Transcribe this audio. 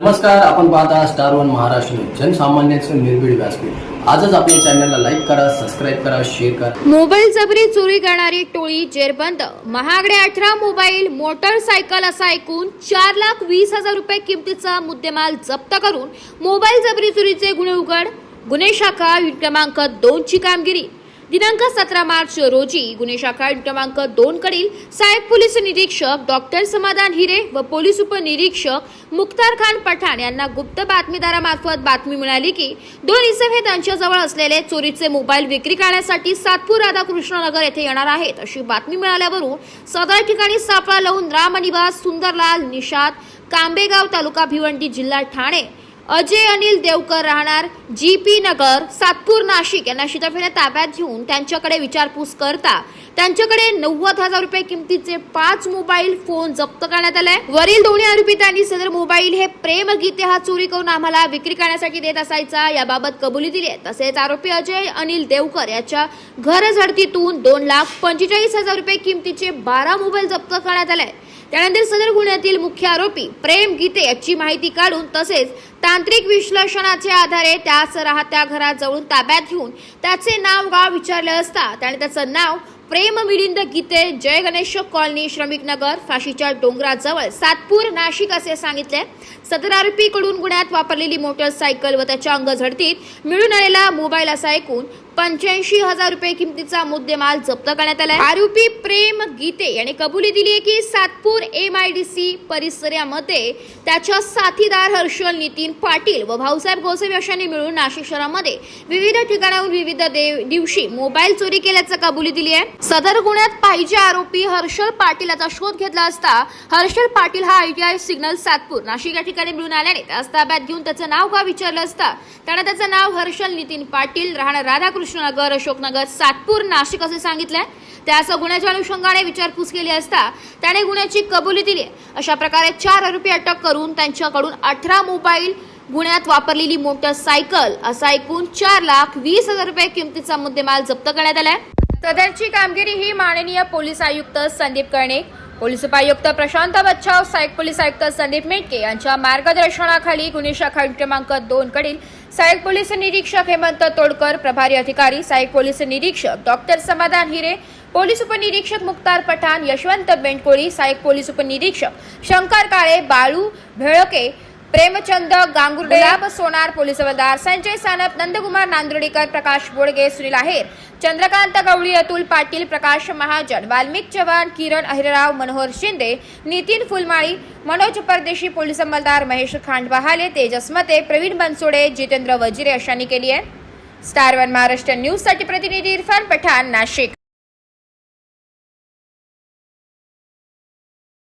नमस्कार आपण पाहता स्टार वन महाराष्ट्र जनसामान्यांचं निर्भीड व्यासपीठ. आजच आपल्या चॅनलला लाईक करा सबस्क्राईब करा शेअर करा. मोबाईल जबरी चोरी करणारी टोळी जेरबंद. महागडे अठरा मोबाईल मोटरसायकल असा ऐकून चार लाख वीस हजार रुपये किमतीचा मुद्देमाल जप्त करून मोबाईल जबरी चोरीचे गुन्हे उघड. गुन्हे शाखा क्रमांक दोन ची कामगिरी. दिनांक सतरा मार्च रोजी गुन्हे शाखा क्रमांक दोन कडील साहेब पोलीस निरीक्षक डॉक्टर समाधान हिरे व पोलीस उपनिरीक्षक मुख्तार खान पठाण यांना गुप्त बातमीदारामार्फत बातमी मिळाली की दोन इसम हे त्यांच्याजवळ असलेले चोरीचे मोबाईल विक्री करण्यासाठी सातपूर राधाकृष्ण नगर येथे येणार आहेत अशी बातमी मिळाल्यावरून सदर ठिकाणी सापळा लावून रामनिवास सुंदरलाल निषाद कांबेगाव तालुका भिवंडी जिल्हा ठाणे अजय अनिल देवकर राहणार जी पी नगर सातपूर नाशिक. यांना शितफेने ताब्यात घेऊन त्यांच्याकडे विचारपूस करता त्यांच्याकडे नव्वद हजार रुपये किमतीचे पाच मोबाईल फोन जप्त करण्यात आले. वरील दोन्ही आरोपितांनी सदर मोबाईल हे प्रेमगीते हा चोरी करून आम्हाला विक्री करण्यासाठी देत असायचा याबाबत कबुली दिली आहे. तसेच आरोपी अजय अनिल देवकर याच्या घर झडतीतून दोन लाख पंचेचाळीस हजार रुपये किमतीचे बारा मोबाईल जप्त करण्यात आले. त्यानंतर सदर गुन्ह्यातील मुख्य आरोपी प्रेम गीते याची माहिती काढून तसेच तांत्रिक विश्लेषणाच्या आधारे त्यास राहत्या घराजवळून ताब्यात घेऊन त्याचे नाव गाव विचारले असता त्याने त्याचं नाव प्रेम मिलिंद गीते जय गणेश कॉलनी श्रमिक नगर फाशीच्या डोंगराजवळ सातपूर नाशिक असे सांगितले. सदर आरोपीकडून गुन्ह्यात वापरलेली मोटरसायकल व त्याच्या अंग झडतीत मिळून आलेला मोबाईल असा ऐकून पंच्याऐंशी हजार रुपये किमतीचा मुद्देमाल जप्त करण्यात आला आरोपी प्रेम गीते याने कबुली दिली आहे की Satpur M I D C परिसरामध्ये त्याच्या साथीदार हर्षल नितीन पाटील व भाऊसाहेब गोसावी अशांनी मिळून नाशिक शहरामध्ये विविध ठिकाणाहून विविध दिवशी मोबाईल चोरी केल्याचं कबुली दिली आहे. सदर गुन्ह्यात पाहिजे आरोपी हर्षल पाटील याचा शोध घेतला असता हर्षल पाटील हा आयटीआय सिग्नल सातपूर नाशिक या ठिकाणी मिळून आल्याने त्यास ताब्यात घेऊन त्याचं नाव का विचारलं असता? त्याने त्याचं नाव हर्षल नितीन पाटील राहणार राधाकृष्ण कृष्णनगर अशोकनगर सातपूर नाशिक असे सांगितलंय. असं गुन्ह्याच्या अनुषंगाने विचारपूस केली असता त्याने गुन्ह्याची कबुली दिली. अशा प्रकारे चार आरोपी अटक करून त्यांच्याकडून अठरा मोबाईल गुन्ह्यात वापरलेली मोटरसायकल असा एकूण चार लाख वीस हजार रुपये किमतीचा मुद्देमाल जप्त करण्यात आलाय. सदरची कामगिरी ही माननीय पोलीस आयुक्त संदीप कर्णिक पोलीस उपायुक्त प्रशांत बच्छाव सहाय्यक पोलीस आयुक्त संदीप मेटके यांच्या मार्गदर्शनाखाली गुन्हे शाखा क्रमांक दोन कडील सहाय्यक पोलीस निरीक्षक हेमंत तोडकर प्रभारी अधिकारी सहाय्यक पोलीस निरीक्षक डॉक्टर समाधान हिरे पोलीस उपनिरीक्षक मुक्तार पठाण यशवंत बेंडकोळी सहाय्यक पोलीस उपनिरीक्षक शंकर काळे बाळू भेळके प्रेमचंद गांगुर्डे गुलाब सोनार पोलीस हवालदार संजय सानप नंदकुमार नांदुर्डीकर प्रकाश बोडगे सुनील आहेर चंद्रकांत गवळी अतुल पाटील प्रकाश महाजन वाल्मिक चव्हाण किरण अहिरराव मनोहर शिंदे नितीन फुलमाळी मनोज परदेशी पोलीस अंमलदार महेश खांडबहाले तेजस मते प्रवीण बनसोडे जितेंद्र वजिरे अशांनी केली आहे. स्टार वन महाराष्ट्र न्यूजसाठी प्रतिनिधी इरफान पठाण नाशिक.